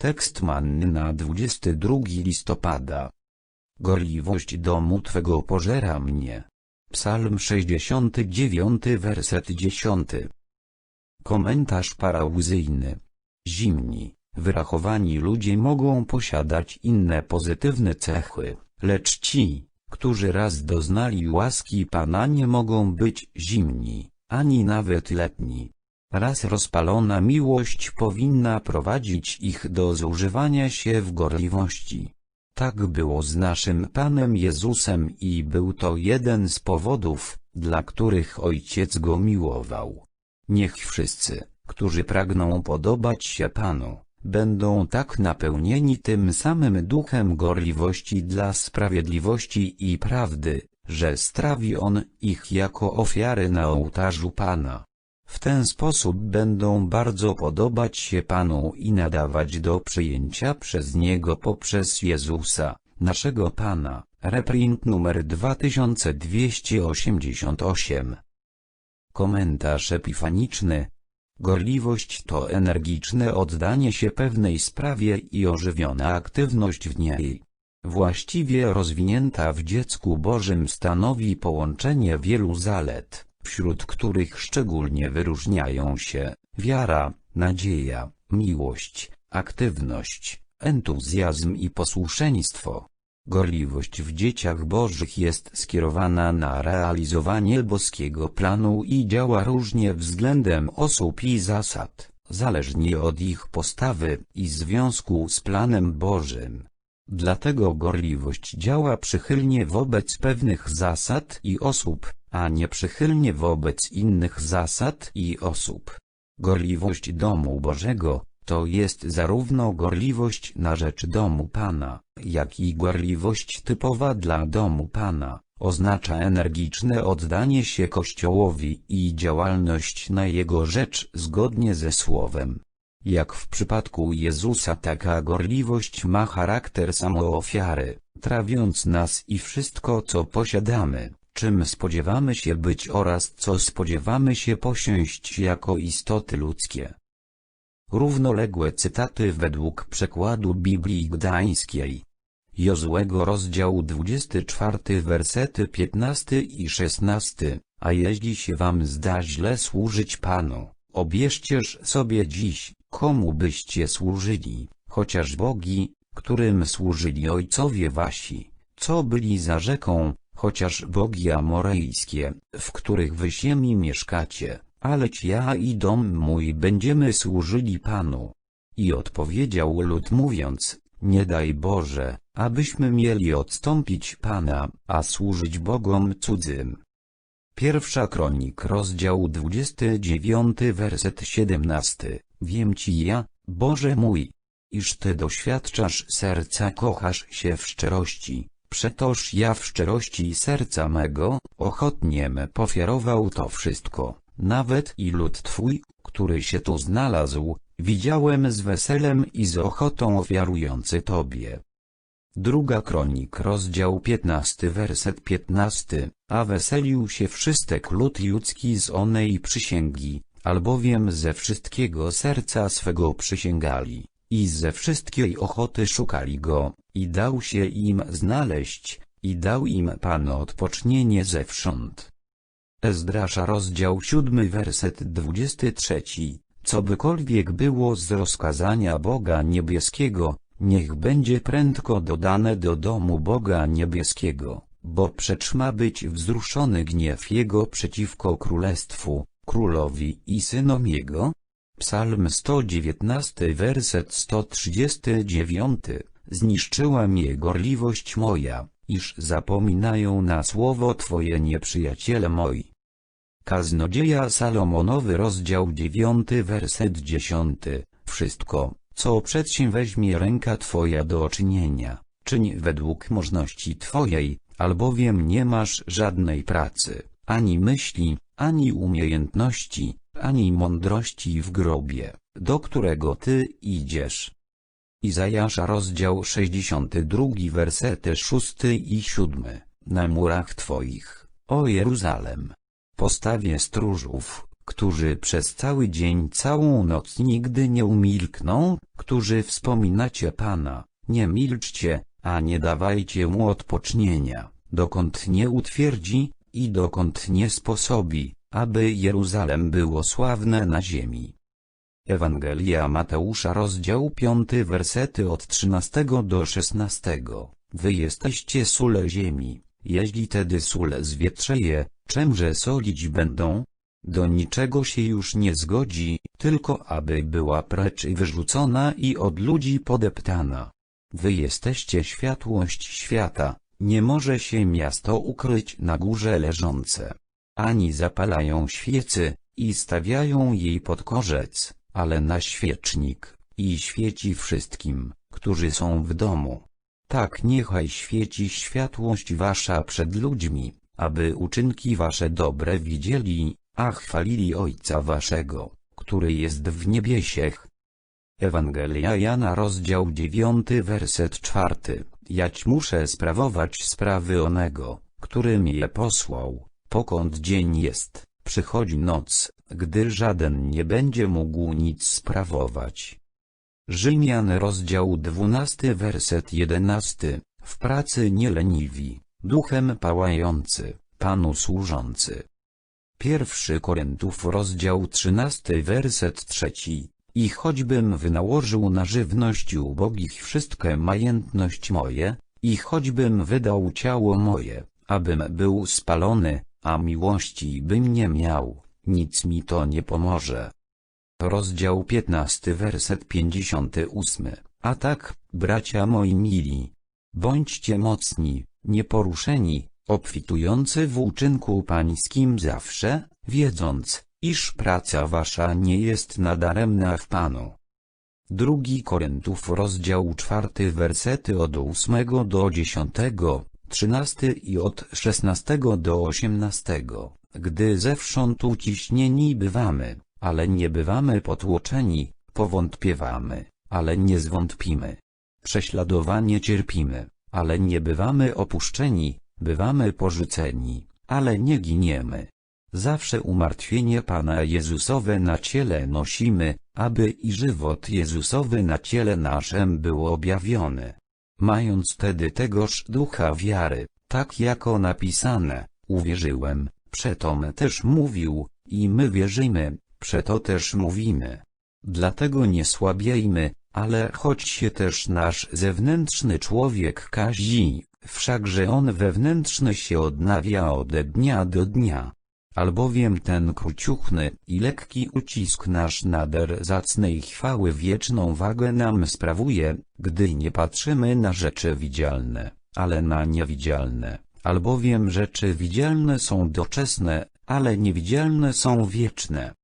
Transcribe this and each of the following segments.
Tekst manny na 22 listopada. Gorliwość domu Twego pożera mnie. Psalm 69 werset 10. Komentarz parauzyjny. Zimni, wyrachowani ludzie mogą posiadać inne pozytywne cechy, lecz ci, którzy raz doznali łaski Pana nie mogą być zimni, ani nawet letni. Raz rozpalona miłość powinna prowadzić ich do zużywania się w gorliwości. Tak było z naszym Panem Jezusem i był to jeden z powodów, dla których Ojciec go miłował. Niech wszyscy, którzy pragną podobać się Panu, będą tak napełnieni tym samym duchem gorliwości dla sprawiedliwości i prawdy, że strawi On ich jako ofiary na ołtarzu Pana. W ten sposób będą bardzo podobać się Panu i nadawać do przyjęcia przez Niego poprzez Jezusa, naszego Pana. Reprint numer 2288 Komentarz epifaniczny Gorliwość to energiczne oddanie się pewnej sprawie i ożywiona aktywność w niej. Właściwie rozwinięta w dziecku Bożym stanowi połączenie wielu zalet, wśród których szczególnie wyróżniają się wiara, nadzieja, miłość, aktywność, entuzjazm i posłuszeństwo. Gorliwość w dzieciach bożych jest skierowana na realizowanie boskiego planu i działa różnie względem osób i zasad, zależnie od ich postawy i związku z planem Bożym. Dlatego gorliwość działa przychylnie wobec pewnych zasad i osób, a nie przychylnie wobec innych zasad i osób. Gorliwość domu Bożego, to jest zarówno gorliwość na rzecz domu Pana, jak i gorliwość typowa dla domu Pana, oznacza energiczne oddanie się Kościołowi i działalność na Jego rzecz zgodnie ze Słowem. Jak w przypadku Jezusa taka gorliwość ma charakter samoofiary, trawiąc nas i wszystko co posiadamy, czym spodziewamy się być oraz co spodziewamy się posiąść jako istoty ludzkie. Równoległe cytaty według przekładu Biblii Gdańskiej. Jozłego rozdział 24 wersety 15 i 16, a jeśli się wam zda źle służyć Panu, obierzcież sobie dziś, komu byście służyli, chociaż bogi, którym służyli ojcowie wasi, co byli za rzeką, chociaż bogi amorejskie, w których wy ziemi mieszkacie, aleć ja i dom mój będziemy służyli Panu. I odpowiedział lud mówiąc, nie daj Boże, abyśmy mieli odstąpić Pana, a służyć Bogom cudzym. Pierwsza kronik rozdział 29 werset 17 Wiem Ci ja, Boże mój, iż Ty doświadczasz serca kochasz się w szczerości, przetoż ja w szczerości serca mego, ochotniem pofiarował to wszystko, nawet i lud Twój, który się tu znalazł, widziałem z weselem i z ochotą ofiarujący Tobie. Druga kronik rozdział 15 werset 15, a weselił się wszystek lud ludzki z onej przysięgi, albowiem ze wszystkiego serca swego przysięgali, i ze wszystkiej ochoty szukali go, i dał się im znaleźć, i dał im Pan odpocznienie zewsząd. Ezdrasza rozdział 7 werset 23, co bykolwiek było z rozkazania Boga Niebieskiego, niech będzie prędko dodane do domu Boga Niebieskiego, bo przecz ma być wzruszony gniew Jego przeciwko Królestwu, Królowi i Synom Jego? Psalm 119 werset 139 Zniszczyła mnie gorliwość moja, iż zapominają na słowo Twoje nieprzyjaciele moi. Kaznodzieja Salomonowy rozdział 9 werset 10 Wszystko, co przedsięweźmie ręka Twoja do czynienia, czyń według możności Twojej, albowiem nie masz żadnej pracy, ani myśli, ani umiejętności, ani mądrości w grobie, do którego Ty idziesz. Izajasza rozdział 62 wersety 6 i 7 Na murach Twoich, o Jeruzalem, postawię stróżów, którzy przez cały dzień całą noc nigdy nie umilkną, którzy wspominacie Pana, nie milczcie, a nie dawajcie mu odpocznienia, dokąd nie utwierdzi, i dokąd nie sposobi, aby Jeruzalem było sławne na ziemi. Ewangelia Mateusza rozdział 5 wersety od 13 do 16 Wy jesteście sól ziemi, jeśli tedy sól zwietrzeje, czemże solić będą? Do niczego się już nie zgodzi, tylko aby była precz i wyrzucona i od ludzi podeptana. Wy jesteście światłość świata, nie może się miasto ukryć na górze leżące. Ani zapalają świecy, i stawiają jej pod korzec, ale na świecznik, i świeci wszystkim, którzy są w domu. Tak niechaj świeci światłość wasza przed ludźmi, aby uczynki wasze dobre widzieli, a chwalili Ojca waszego, który jest w niebiesiech. Ewangelia Jana rozdział 9 werset 4 Jać muszę sprawować sprawy onego, który mnie posłał, pokąd dzień jest, przychodzi noc, gdy żaden nie będzie mógł nic sprawować. Rzymian rozdział 12 werset 11 W pracy nie leniwi, duchem pałający, Panu służący. Pierwszy Koryntów rozdział 13 werset 3 I choćbym wynałożył na żywność ubogich wszystkie majętność moje, i choćbym wydał ciało moje, abym był spalony, a miłości bym nie miał, nic mi to nie pomoże. Rozdział 15 werset 58 A tak, bracia moi mili, bądźcie mocni, nieporuszeni, obfitujący w uczynku pańskim zawsze, wiedząc, iż praca wasza nie jest nadaremna w Panu. Drugi Koryntów rozdział 4 wersety od 8 do 10, 13 i od 16 do 18 Gdy zewsząd uciśnieni bywamy, ale nie bywamy potłoczeni, powątpiewamy, ale nie zwątpimy. Prześladowanie cierpimy, ale nie bywamy opuszczeni, bywamy porzuceni, ale nie giniemy. Zawsze umartwienie Pana Jezusowe na ciele nosimy, aby i żywot Jezusowy na ciele naszym był objawiony. Mając tedy tegoż ducha wiary, tak jako napisane, uwierzyłem, przetom też mówił, i my wierzymy, przeto też mówimy. Dlatego nie słabiejmy, ale choć się też nasz zewnętrzny człowiek kazi, wszakże on wewnętrzny się odnawia ode dnia do dnia. Albowiem ten króciuchny i lekki ucisk nasz nader zacnej chwały wieczną wagę nam sprawuje, gdy nie patrzymy na rzeczy widzialne, ale na niewidzialne, albowiem rzeczy widzialne są doczesne, ale niewidzialne są wieczne.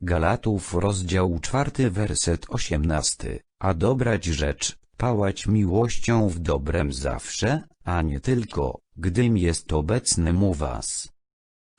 Galatów rozdział czwarty werset osiemnasty, a dobrać rzecz, pałać miłością w dobrem zawsze, a nie tylko, gdym jest obecnym u was.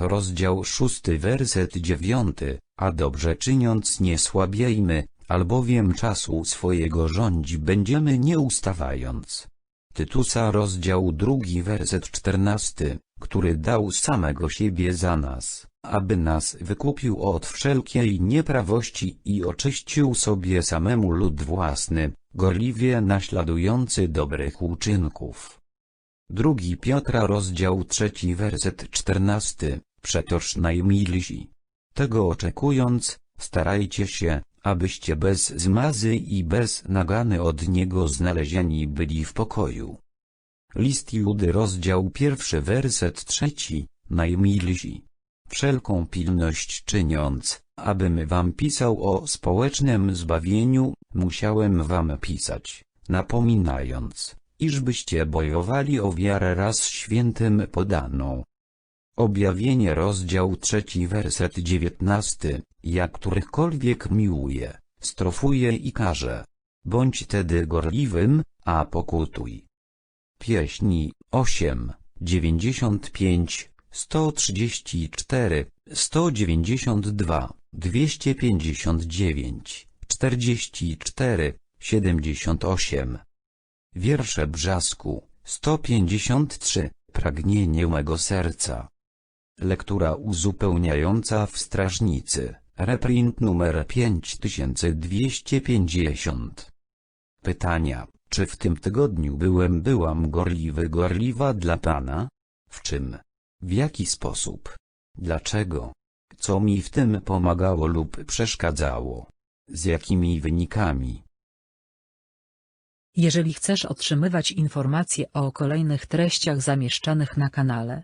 Rozdział szósty werset dziewiąty, a dobrze czyniąc nie słabiejmy, albowiem czasu swojego rządzi będziemy nie ustawając. Tytusa rozdział drugi werset czternasty, który dał samego siebie za nas, aby nas wykupił od wszelkiej nieprawości i oczyścił sobie samemu lud własny, gorliwie naśladujący dobrych uczynków. Drugi Piotra rozdział trzeci werset czternasty, przetoż najmilsi. Tego oczekując, starajcie się, abyście bez zmazy i bez nagany od Niego znalezieni byli w pokoju. List Judy rozdział pierwszy werset trzeci, najmilsi. Wszelką pilność czyniąc, abym wam pisał o społecznym zbawieniu, musiałem wam pisać, napominając, iżbyście bojowali o wiarę raz świętym podaną. Objawienie rozdział trzeci werset dziewiętnasty, jak którychkolwiek miłuje, strofuje i karze. Bądź tedy gorliwym, a pokutuj. Pieśni 8, 95, 134, 192, 259, 44, 78. Wiersze brzasku 153, pragnienie mego serca. Lektura uzupełniająca w Strażnicy, reprint numer 5250. Pytania, czy w tym tygodniu byłem byłam gorliwy gorliwa dla pana? W czym? W jaki sposób? Dlaczego? Co mi w tym pomagało lub przeszkadzało? Z jakimi wynikami? Jeżeli chcesz otrzymywać informacje o kolejnych treściach zamieszczanych na kanale,